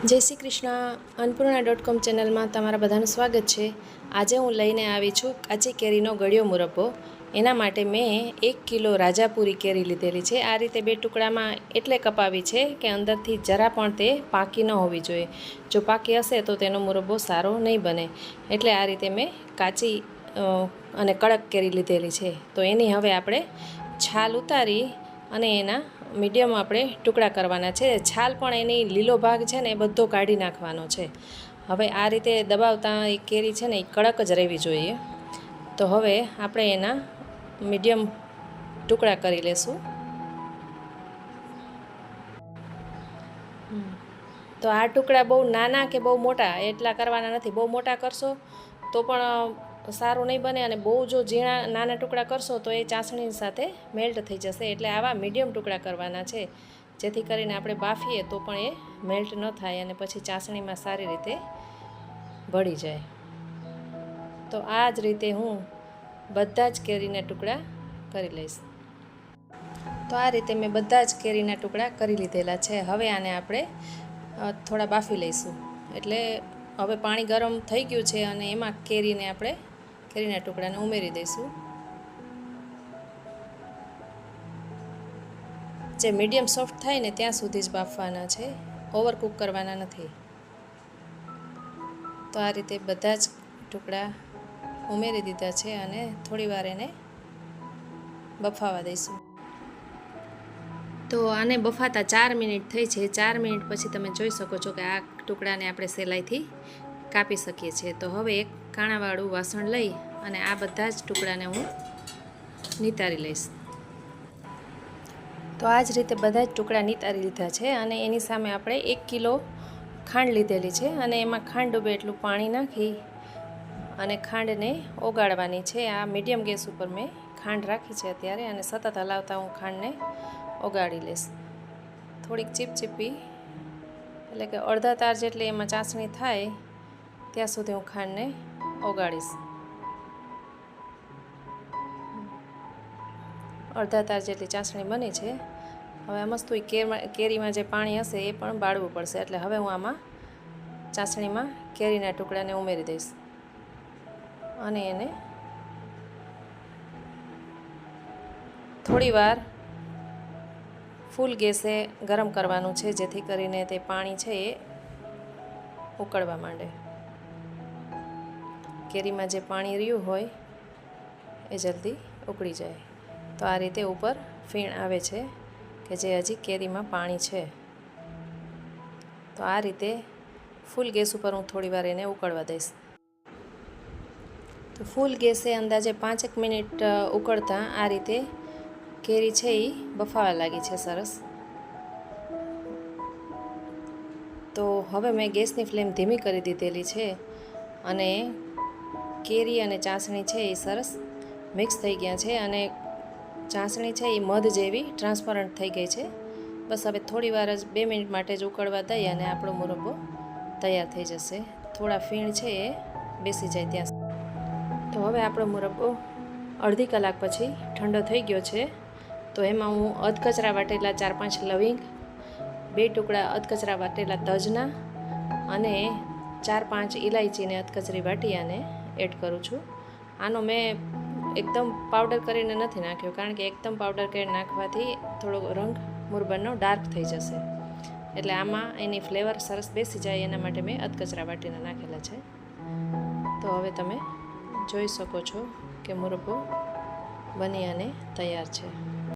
જય Shri Krishna. Annapurna dot com ચેનલમાં તમારા બધાનું સ્વાગત છે. આજે હું લઈને આવી છું કાચી કેરીનો ગળ્યો મુરબ્બો. એના માટે મેં એક કિલો રાજાપુરી કેરી લીધેલી છે. આ રીતે બે ટુકડામાં એટલે કપાવી છે કે અંદરથી જરા પણ તે પાકી ન હોવી જોઈએ. જો પાકી હશે તો તેનો મુરબ્બો સારો નહીં બને. એટલે આ રીતે મેં કાચી અને કડક કેરી લીધેલી છે. તો એની હવે આપણે છાલ ઉતારી અને એના મીડિયમ આપણે ટુકડા કરવાના છે. છાલ પણ એની લીલો ભાગ છે ને એ બધો કાઢી નાખવાનો છે. હવે આ રીતે દબાવતા એ કેરી છે ને એ કડક જ રહેવી જોઈએ. તો હવે આપણે એના મીડિયમ ટુકડા કરી લેશું. તો આ ટુકડા બહુ નાના કે બહુ મોટા? એટલા કરવાના નથી. બહુ મોટા કરશો તો પણ સારું નહીં બને અને બહુ જો ઝીણા નાના ટુકડા કરશો તો એ ચાસણી સાથે મેલ્ટ થઈ જશે. એટલે આવા મીડિયમ ટુકડા કરવાના છે. જેથી કરીને આપણે બાફીએ તો પણ એ મેલ્ટ ન થાય અને પછી ચાસણીમાં સારી રીતે ભળી જાય. તો આ જ રીતે હું બધા જ કેરીના ટુકડા કરી લઈશ. તો આ રીતે મેં બધા જ કેરીના ટુકડા કરી લીધેલા છે. હવે આને આપણે થોડા બાફી લઈશું. એટલે હવે પાણી ગરમ થઈ ગયું છે અને એમાં કેરીને આપણે કેરીના ટુકડાને ઉમેરી દઈશું. જે મીડિયમ સોફ્ટ થાય ને ત્યાં સુધી જ બાફવાના છે. ઓવરકુક કરવાના નથી. તો આ રીતે બધા જ ટુકડા ઉમેરી દીધા છે અને થોડી વાર એને બફાવા દઈશું. તો આને બફાતા ચાર મિનિટ થઈ છે. ચાર મિનિટ પછી તમે જોઈ શકો છો કે આ ટુકડાને આપણે સહેલાઈથી કાપી શકીએ છીએ. તો હવે એક કાણાવાળું વાસણ લઈ અને આ બધા જ ટુકડાને હું નિતારી લઈશ. તો આ જ રીતે બધા જ ટુકડા નિતારી લીધા છે અને એની સામે આપણે એક કિલો ખાંડ લીધેલી છે અને એમાં ખાંડ ડૂબે એટલું પાણી નાખી અને ખાંડને ઓગાળવાની છે. આ મીડિયમ ગેસ ઉપર મેં ખાંડ રાખી છે અત્યારે અને સતત હલાવતા હું ખાંડને ઓગાળી લઈશ. થોડીક ચીપચીપી, એટલે કે અડધા તાર જેટલી એમાં ચાસણી થાય ત્યાં સુધી હું ખાંડને ઓગાળીશ. અડધા તાર જેટલી ચાસણી બની છે. હવે આમાં મસ્ત કેરીમાં જે પાણી હશે એ પણ બાળવું પડશે. એટલે હવે હું આમાં ચાસણીમાં કેરીના ટુકડાને ઉમેરી દઈશ. અને એને થોડી વાર ફૂલ ગેસે ગરમ કરવાનું છે, જેથી કરીને તે પાણી છે એ ઉકળવા માંડે. કેરીમાં જે પાણી રહ્યું હોય એ જલ્દી ઉકળી જાય. તો આ રીતે ઉપર ફીણ આવે છે કે જે હજી કેરીમાં પાણી છે. તો આ રીતે ફૂલ ગેસ ઉપર હું થોડી વાર એને ઉકળવા દઈશ. તો ફૂલ ગેસે અંદાજે પાંચેક મિનિટ ઉકળતા આ રીતે કેરી છે એ બફાવા લાગી છે સરસ. તો હવે મેં ગેસની ફ્લેમ ધીમી કરી દીધેલી છે અને કેરી અને ચાસણી છે એ સરસ મિક્સ થઈ ગયા છે અને ચાસણી છે એ મધ જેવી ટ્રાન્સપરન્ટ થઈ ગઈ છે. બસ હવે થોડી વાર જ બે મિનિટ માટે જ ઉકળવા દઈ અને આપણો મુરબ્બો તૈયાર થઈ જશે. થોડા ફીણ છે એ બેસી જાય ત્યાં. તો હવે આપણો મુરબ્બો અડધી કલાક પછી ઠંડો થઈ ગયો છે. તો એમાં હું અધકચરા વાટેલા ચાર પાંચ લવિંગ, બે ટુકડા અધકચરા વાટેલા તજના અને ચાર પાંચ ઇલાયચીને અધકચરી વાટી આને એડ કરું છું. આનો મેં એકદમ પાવડર કરીને નથી નાખ્યો, કારણ કે એકદમ પાવડર કરીને નાખવાથી થોડો રંગ મુરબનનો ડાર્ક થઈ જશે. એટલે આમાં એની ફ્લેવર સરસ બેસી જાય, એના માટે મેં અધકચરા વાટીને નાખેલા છે. તો હવે તમે જોઈ શકો છો કે મુરબ્બો બની અને તૈયાર છે.